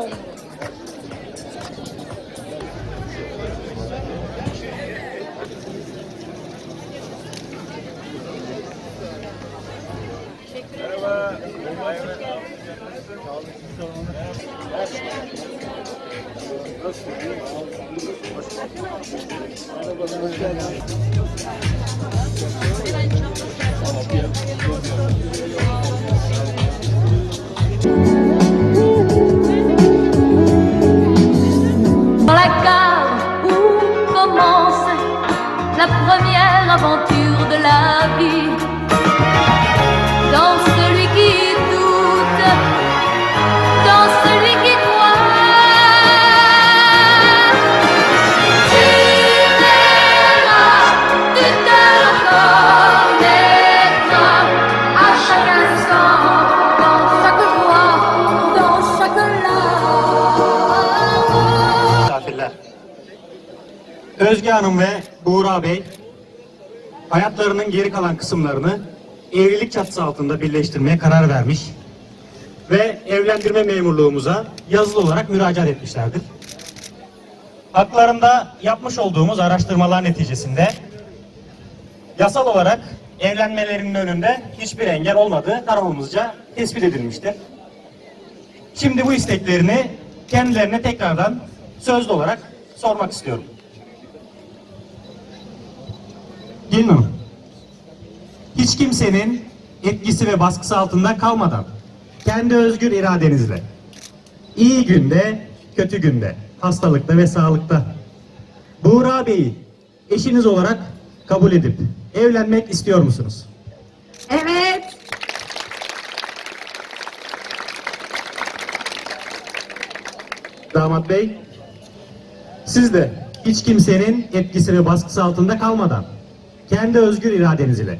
Dans Özge Hanım ve Buğra Bey hayatlarının geri kalan kısımlarını evlilik çatısı altında birleştirmeye karar vermiş ve evlendirme memurluğumuza yazılı olarak müracaat etmişlerdir. Haklarında yapmış olduğumuz araştırmalar neticesinde yasal olarak evlenmelerinin önünde hiçbir engel olmadığı kanalımızca tespit edilmiştir. Şimdi bu isteklerini kendilerine tekrardan sözlü olarak sormak istiyorum. Hanım, hiç kimsenin etkisi ve baskısı altında kalmadan kendi özgür iradenizle iyi günde, kötü günde, hastalıkta ve sağlıkta Buğra Bey'i eşiniz olarak kabul edip evlenmek istiyor musunuz? Evet. Damat Bey, siz de hiç kimsenin etkisi ve baskısı altında kalmadan kendi özgür iradenіз ile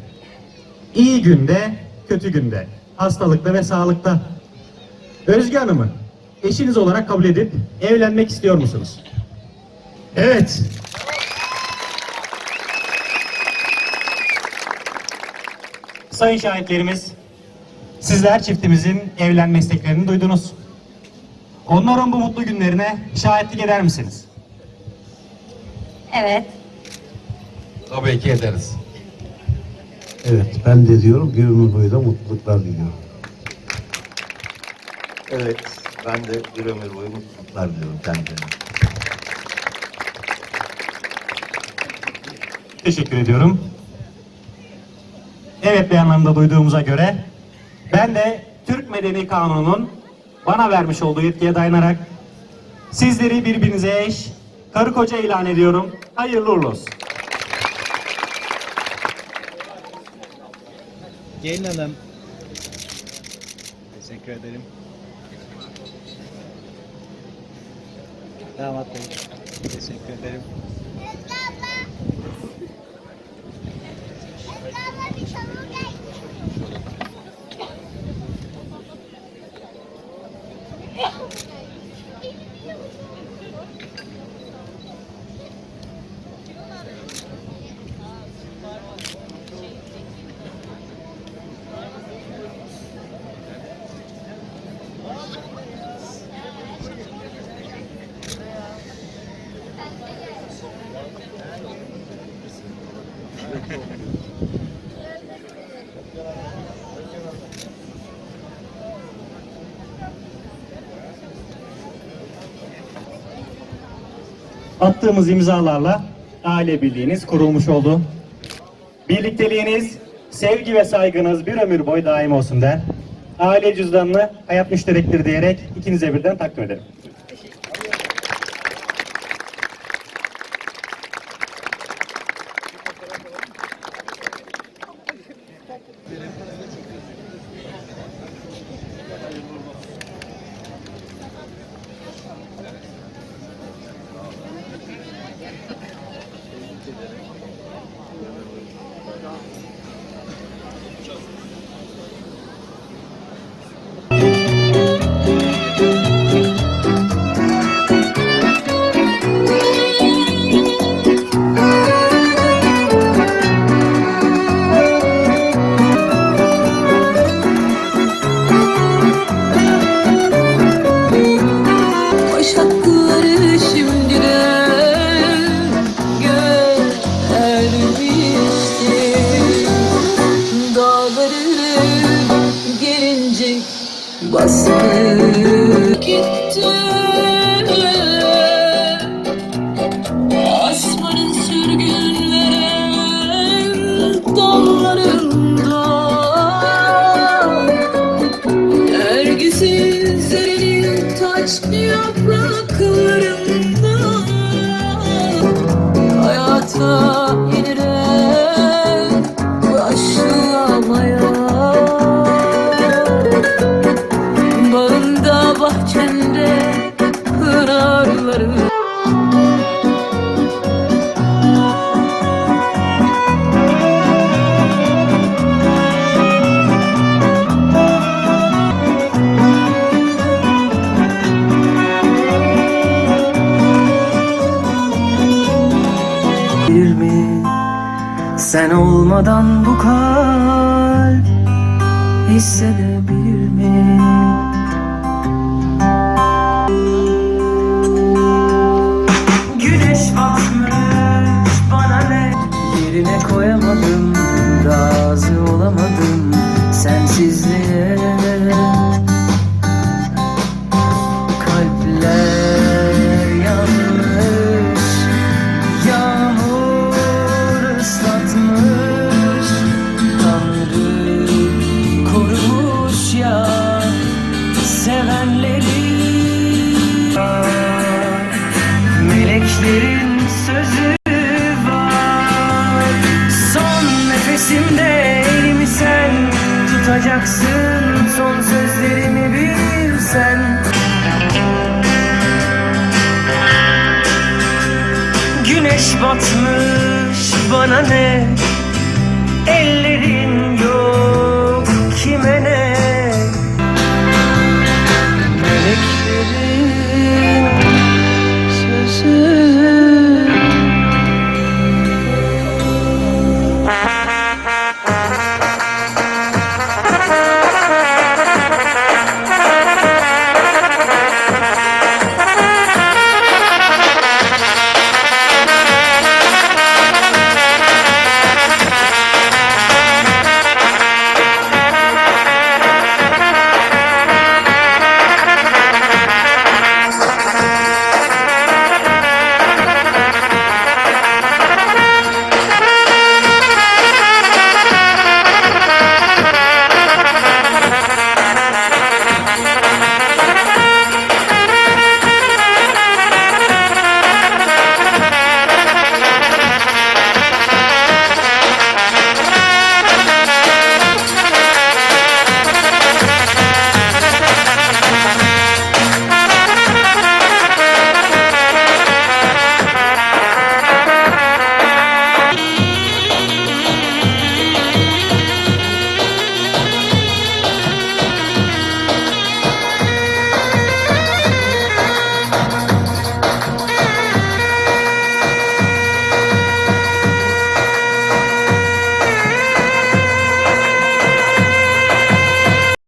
iyi günde, kötü günde, hastalıkta ve sağlıkta Özge Hanım'ı eşiniz olarak kabul edip evlenmek istiyor musunuz? Evet. Sayın şahitlerimiz, sizler çiftimizin evlenme isteklerini duydunuz. Onların bu mutlu günlerine şahitlik eder misiniz? Evet. Tabii ki ederiz. Evet, ben de diyorum bir ömür boyu da mutluluklar diliyorum. Evet, ben de bir ömür boyu mutluluklar diliyorum kendilerine. Teşekkür ediyorum. Evet beyanlarında duyduğumuza göre ben de Türk Medeni Kanunu'nun bana vermiş olduğu yetkiye dayanarak sizleri birbirinize eş, karı koca ilan ediyorum. Hayırlı uğurlu olsun. Gelin Hanım. Teşekkür ederim. Damat Bey. Teşekkür ederim. Attığımız imzalarla aile birliğiniz kurulmuş oldu. Birlikteliğiniz, sevgi ve saygınız bir ömür boyu daim olsun der. Aile cüzdanını hayat müşterektir diyerek ikinize birden takdim ederim. Basıp gitti Sen olmadan bu kalp hissedebilir Düşlerin sözü var. Son nefesimde elimi sen Tutacaksın. Son sözlerimi bilsen. Güneş batmış bana ne? Ellerin yok.